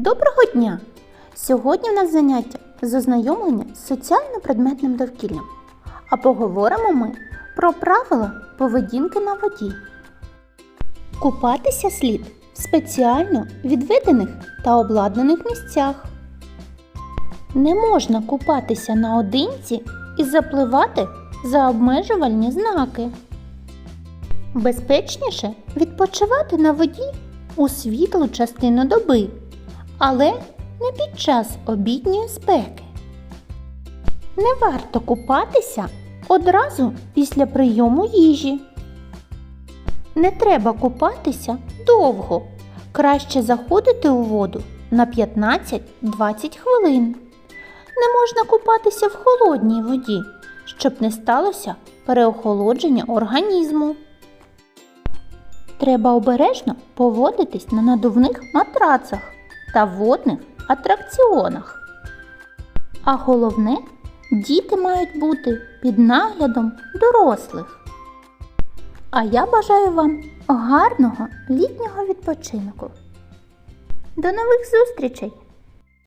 Доброго дня! Сьогодні в нас заняття з ознайомлення з соціально-предметним довкіллям. А поговоримо ми про правила поведінки на воді. Купатися слід в спеціально відведених та обладнаних місцях. Не можна купатися наодинці і запливати за обмежувальні знаки. Безпечніше відпочивати на воді у світлу частину доби, але не під час обідньої спеки. Не варто купатися одразу після прийому їжі. Не треба купатися довго. Краще заходити у воду на 15-20 хвилин. Не можна купатися в холодній воді, щоб не сталося переохолодження організму. Треба обережно поводитись на надувних матрацах та водних атракціонах. А головне, діти мають бути під наглядом дорослих. А я бажаю вам гарного літнього відпочинку. До нових зустрічей!